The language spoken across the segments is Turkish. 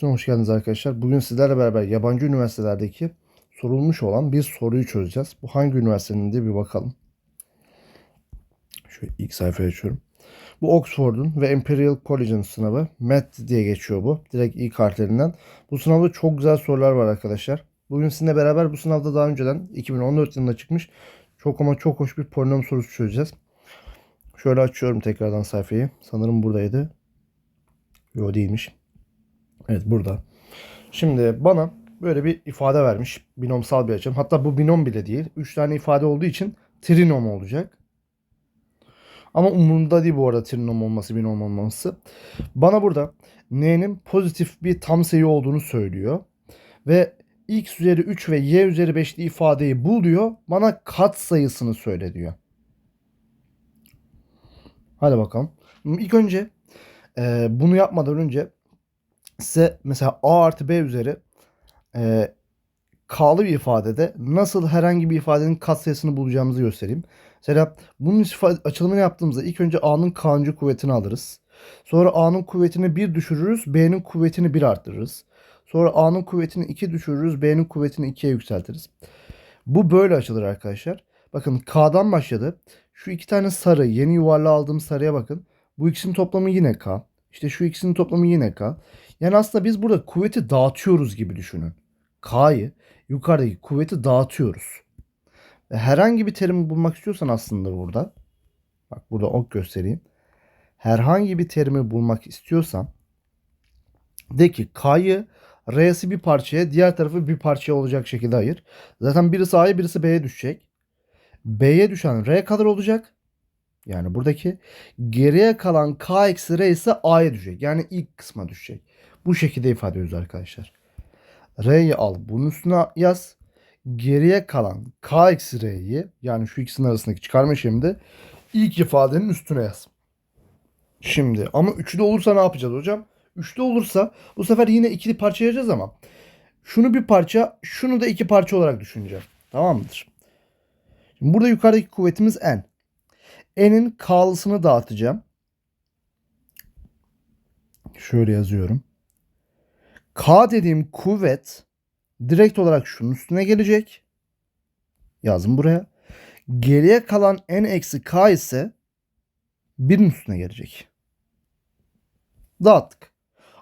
Videosuna hoş geldiniz arkadaşlar. Bugün sizlerle beraber yabancı üniversitelerdeki sorulmuş olan bir soruyu çözeceğiz. Bu hangi üniversitenin diye bir bakalım. Şöyle ilk sayfaya açıyorum. Bu Oxford'un ve Imperial College'ın sınavı. MET diye geçiyor bu. Direkt ilk harflerinden. Bu sınavda çok güzel sorular var arkadaşlar. Bugün sizinle beraber bu sınavda daha önceden 2014 yılında çıkmış çok ama çok hoş bir polinom sorusu çözeceğiz. Şöyle açıyorum tekrardan sayfayı. Sanırım buradaydı. Yo değilmiş. Evet burada. Şimdi bana böyle bir ifade vermiş. Binomsal bir açım. Hatta bu binom bile değil. 3 tane ifade olduğu için trinom olacak. Ama umurumda değil bu arada trinom olması, binom olması. Bana burada n'nin pozitif bir tam sayı olduğunu söylüyor. Ve x üzeri 3 ve y üzeri 5'li ifadeyi bul diyor. Bana kat sayısını söyle diyor. Hadi bakalım. İlk önce e, bunu yapmadan önce size mesela a artı b üzeri e, k'lı bir ifadede nasıl herhangi bir ifadenin katsayısını bulacağımızı göstereyim. Mesela bunun açılımını yaptığımızda ilk önce a'nın k'ncı kuvvetini alırız. Sonra a'nın kuvvetini 1 düşürürüz, b'nin kuvvetini 1 arttırırız. Sonra a'nın kuvvetini 2 düşürürüz, b'nin kuvvetini 2'ye yükseltiriz. Bu böyle açılır arkadaşlar. Bakın k'dan başladı. Şu iki tane sarı, yeni yuvarlağı aldığım sarıya bakın. Bu ikisinin toplamı yine k. İşte şu ikisinin toplamı yine k. Yani aslında biz burada kuvveti dağıtıyoruz gibi düşünün. K'yı yukarıdaki kuvveti dağıtıyoruz. Ve herhangi bir terimi bulmak istiyorsan aslında burada bak burada ok göstereyim. Herhangi bir terimi bulmak istiyorsan de ki K'yı R'si bir parçaya diğer tarafı bir parçaya olacak şekilde ayır. Zaten birisi A'ya birisi B'ye düşecek. B'ye düşen R kadar olacak. Yani buradaki geriye kalan K eksi R ise A'ya düşecek. Yani ilk kısma düşecek. Bu şekilde ifade ediyoruz arkadaşlar. R'yi al bunun üstüne yaz. Geriye kalan K eksi R'yi yani şu ikisinin arasındaki çıkarma işleminde ilk ifadenin üstüne yaz. Şimdi ama üçlü olursa ne yapacağız hocam? Üçlü olursa bu sefer yine ikili parça ayıracağız ama şunu bir parça, şunu da iki parça olarak düşüneceğim. Tamam mıdır? Şimdi burada yukarıdaki kuvvetimiz n. N'in k'lısını dağıtacağım. Şöyle yazıyorum. K dediğim kuvvet direkt olarak şunun üstüne gelecek. Yazın buraya. Geriye kalan n eksi k ise birin üstüne gelecek. Dağıttık.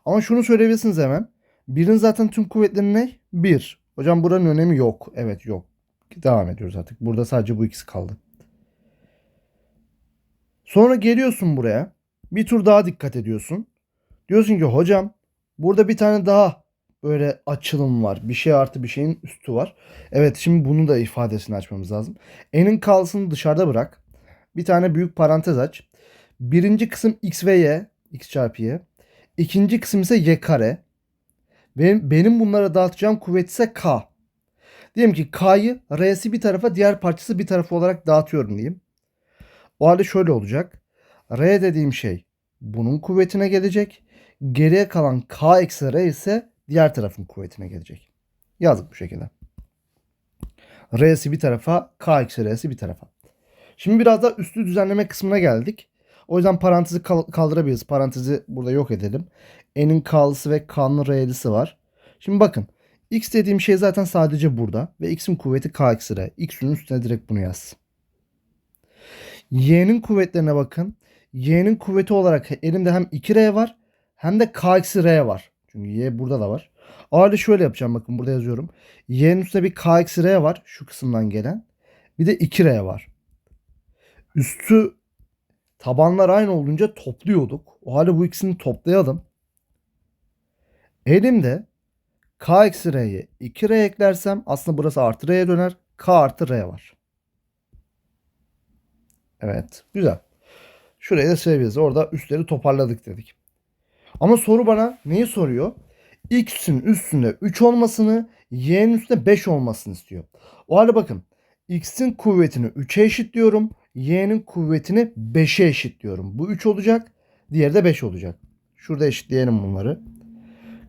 Ama şunu söyleyebilirsiniz hemen. Birin zaten tüm kuvvetleri ne? Bir. Hocam buranın önemi yok. Evet yok. Devam ediyoruz artık. Burada sadece bu ikisi kaldı. Sonra geliyorsun buraya. Bir tur daha dikkat ediyorsun. Diyorsun ki hocam burada bir tane daha böyle açılım var. Bir şey artı bir şeyin üstü var. Evet şimdi bunu da ifadesini açmamız lazım. N'in kalsını dışarıda bırak. Bir tane büyük parantez aç. Birinci kısım x ve y. x çarpı y. İkinci kısım ise y kare. Benim, benim bunlara dağıtacağım kuvvet ise k. Diyelim ki k'yı r'si bir tarafa diğer parçası bir tarafa olarak dağıtıyorum diyeyim. O halde şöyle olacak. R dediğim şey bunun kuvvetine gelecek. Geriye kalan K eksi R ise diğer tarafın kuvvetine gelecek. Yazdık bu şekilde. R'si bir tarafa, K eksi R'si bir tarafa. Şimdi biraz da üstü düzenleme kısmına geldik. O yüzden parantezi kaldırabiliriz. Parantezi burada yok edelim. N'in K'lısı ve K'nın R'lisi var. Şimdi bakın. X dediğim şey zaten sadece burada. Ve X'in kuvveti K eksi R. X'in üstüne direkt bunu yaz. Y'nin kuvvetlerine bakın. Y'nin kuvveti olarak elimde hem 2R var hem de K eksi R var. Çünkü Y burada da var. Halde şöyle yapacağım bakın burada yazıyorum. Y'nin üstünde bir K eksi R var şu kısımdan gelen. Bir de 2R var. Üstü tabanlar aynı olunca topluyorduk. O halde bu ikisini toplayalım. Elimde K eksi R'ye 2R eklersem aslında burası artı R'ye döner. K artı R var. Evet. Güzel. Şuraya da silebiliriz. Orada üstleri toparladık dedik. Ama soru bana neyi soruyor? X'in üstünde 3 olmasını, Y'nin üstünde 5 olmasını istiyor. O halde bakın. X'in kuvvetini 3'e eşitliyorum. Y'nin kuvvetini 5'e eşitliyorum. Bu 3 olacak. Diğeri de 5 olacak. Şurada eşitleyelim bunları.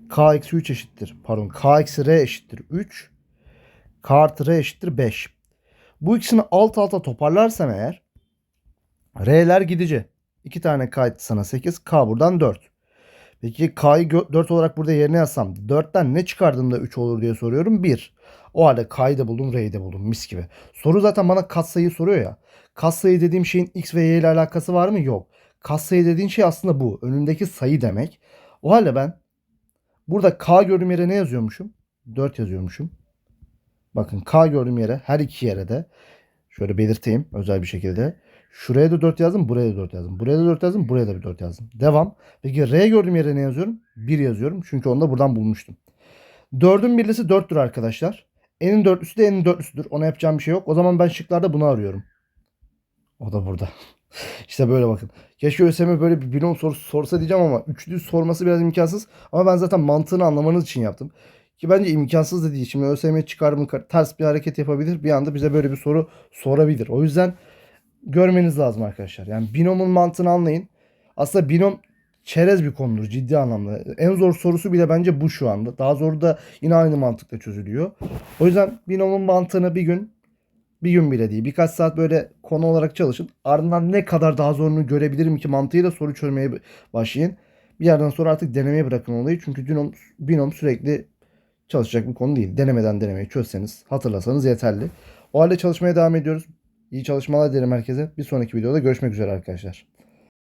K eksi 3 eşittir. Pardon. K eksi R eşittir 3. K artı R eşittir 5. Bu ikisini alt alta toparlarsam eğer R'ler gidici. 2 tane K sana 8. K buradan 4. Peki K'yı 4 olarak burada yerine yazsam 4'ten ne çıkardığımda 3 olur diye soruyorum. 1. O halde K'yı da buldum, R'yi de buldum. Mis gibi. Soru zaten bana katsayı soruyor ya. Katsayı dediğim şeyin X ve Y ile alakası var mı? Yok. Katsayı dediğin şey aslında bu. Önündeki sayı demek. O halde ben burada K gördüğüm yere ne yazıyormuşum? 4 yazıyormuşum. Bakın K gördüğüm yere her iki yere de şöyle belirteyim özel bir şekilde. Şuraya da 4 yazdım, buraya da 4 yazdım. Buraya da 4 yazdım, buraya da bir 4 yazdım. Devam. Peki R gördüğüm yere ne yazıyorum? 1 yazıyorum. Çünkü onu da buradan bulmuştum. 4'ün birlisi 4'tür arkadaşlar. N'in dörtlüsü de N'in dörtlüsüdür. Ona yapacağım bir şey yok. O zaman ben şıklarda bunu arıyorum. O da burada. işte böyle bakın. Keşke ÖSYM böyle bir binom sorusu sorsa diyeceğim ama üçlü sorması biraz imkansız. Ama ben zaten mantığını anlamanız için yaptım. Ki bence imkansız da değil. Şimdi ÖSYM çıkarımı ters bir hareket yapabilir. Bir anda bize böyle bir soru sorabilir. O yüzden görmeniz lazım arkadaşlar. Yani binomun mantığını anlayın. Aslında binom çerez bir konudur ciddi anlamda. En zor sorusu bile bence bu şu anda. Daha zoru da yine aynı mantıkla çözülüyor. O yüzden binomun mantığını bir gün bir gün bile değil birkaç saat böyle konu olarak çalışın. Ardından ne kadar daha zorunu görebilirim ki mantığıyla soru çözmeye başlayın. Bir yerden sonra artık denemeye bırakın olayı. Çünkü binom, binom sürekli çalışacak bir konu değil. Denemeden denemeyi çözseniz hatırlasanız yeterli. O halde çalışmaya devam ediyoruz. İyi çalışmalar dilerim herkese. Bir sonraki videoda görüşmek üzere arkadaşlar.